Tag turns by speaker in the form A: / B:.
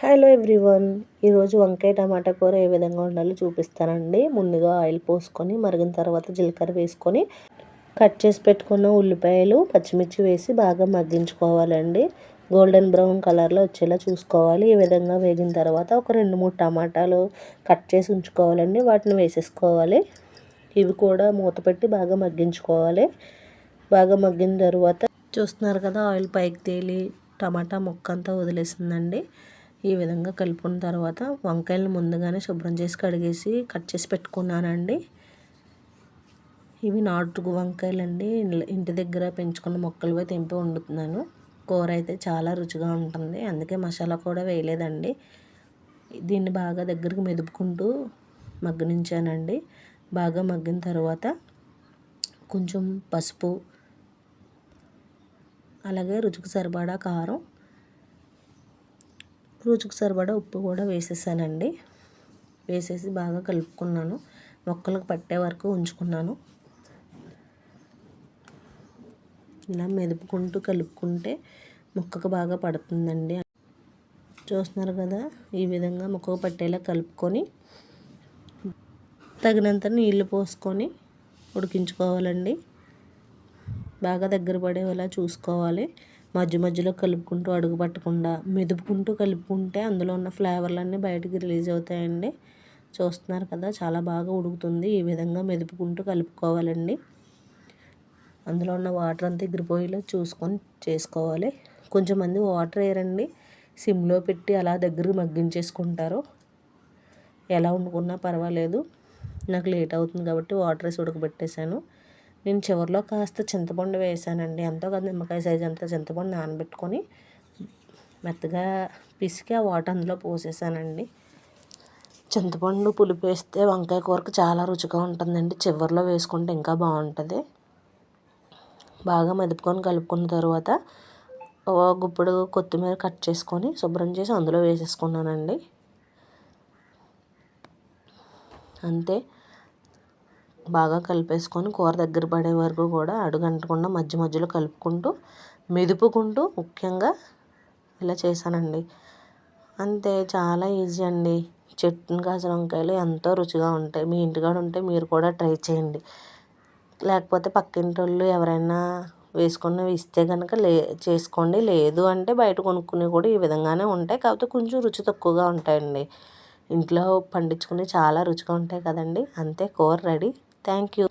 A: Hello everyone. ఈరోజు వంకాయ టమాటా కూర ఏ విధంగా ఉండాలో చూపిస్తానండి. ముందుగా ఆయిల్ పోసుకొని మరిగిన తర్వాత జీలకర్ర వేసుకొని కట్ చేసి పెట్టుకున్న ఉల్లిపాయలు పచ్చిమిర్చి వేసి బాగా మగ్గించుకోవాలండి. గోల్డెన్ బ్రౌన్ కలర్లో వచ్చేలా చూసుకోవాలి. ఈ విధంగా వేగిన తర్వాత ఒక రెండు మూడు టమాటాలు కట్ చేసి ఉంచుకోవాలండి. వాటిని వేసేసుకోవాలి. ఇవి కూడా మూత పెట్టి బాగా మగ్గించుకోవాలి. బాగా మగ్గిన తర్వాత చూస్తున్నారు కదా ఆయిల్ పైకి తేలి టమాటా ముక్క అంతా వదిలేసిందండి. ఈ విధంగా కలుపుకున్న తర్వాత వంకాయలను ముందుగానే శుభ్రం చేసి కడిగేసి కట్ చేసి పెట్టుకున్నానండి. ఇవి నాటు వంకాయలండి. ఇంటి దగ్గర పెంచుకున్న మొక్కలు తెంపి వండుతున్నాను. కూర అయితే చాలా రుచిగా ఉంటుంది. అందుకే మసాలా కూడా వేయలేదండి. దీన్ని బాగా దగ్గరికి మెదుపుకుంటూ మగ్గనించానండి. బాగా మగ్గిన తర్వాత కొంచెం పసుపు అలాగే రుచికి సరిపడా కారం రుచికి సరిపడా ఉప్పు కూడా వేసేసానండి. వేసేసి బాగా కలుపుకున్నాను. మొక్కలకు పట్టే వరకు ఉంచుకున్నాను. ఇలా మెదుపుకుంటూ కలుపుకుంటే మొక్కకు బాగా పడుతుందండి. చూస్తున్నారు కదా ఈ విధంగా మొక్కకు పట్టేలా కలుపుకొని తగినంత నీళ్ళు పోసుకొని ఉడికించుకోవాలండి. బాగా దగ్గర పడేలా చూసుకోవాలి. మధ్య మధ్యలో కలుపుకుంటూ అడుగు పట్టకుండా మెదుపుకుంటూ కలుపుకుంటే అందులో ఉన్న ఫ్లేవర్లన్నీ బయటికి రిలీజ్ అవుతాయండి. చూస్తున్నారు కదా చాలా బాగా ఉడుకుతుంది. ఈ విధంగా మెదుపుకుంటూ కలుపుకోవాలండి. అందులో ఉన్న వాటర్ అంతా ఎగిరిపోయేలా చూసుకొని చేసుకోవాలి. కొంచెం మంది వాటర్ వేయరండి. సిమ్లో పెట్టి అలా దగ్గర మగ్గించేసుకుంటారు. ఎలా వండుకున్నా పర్వాలేదు. నాకు లేట్ అవుతుంది కాబట్టి వాటర్ వేసి ఉడకబెట్టేశాను. నేను చివరిలో కాస్త చింతపండు వేసానండి. ఎంతో కాదు నిమ్మకాయ సైజ్ అంతా చింతపండు నానబెట్టుకొని మెత్తగా పిసికి ఆ వాటర్ అందులో పోసేసానండి. చింతపండు పులుపు వేస్తే వంకాయ కూరకు చాలా రుచిగా ఉంటుందండి. చివరిలో వేసుకుంటే ఇంకా బాగుంటుంది. బాగా మెదుపుకొని కలుపుకున్న తర్వాత గుప్పుడు కొత్తిమీర కట్ చేసుకొని శుభ్రం చేసి అందులో వేసేసుకున్నానండి. అంతే. బాగా కలిపేసుకొని కూర దగ్గర పడే వరకు కూడా అడుగంటకుండా మధ్య మధ్యలో కలుపుకుంటూ మెదుపుకుంటూ ముఖ్యంగా ఇలా చేశానండి. అంతే చాలా ఈజీ అండి. చెట్టును కాసిన వంకాయలు ఎంతో రుచిగా ఉంటాయి. మీ ఇంటికాడ ఉంటే మీరు కూడా ట్రై చేయండి. లేకపోతే పక్కింటి వాళ్ళు ఎవరైనా వేసుకున్నవి ఇస్తే కనుక లే చేసుకోండి. లేదు అంటే బయట కొనుక్కునే కూడా ఈ విధంగానే ఉంటాయి. కాకపోతే కొంచెం రుచి తక్కువగా ఉంటాయండి. ఇంట్లో పండించుకుని చాలా రుచిగా ఉంటాయి కదండి. అంతే కూర రెడీ. தேங்க்யூ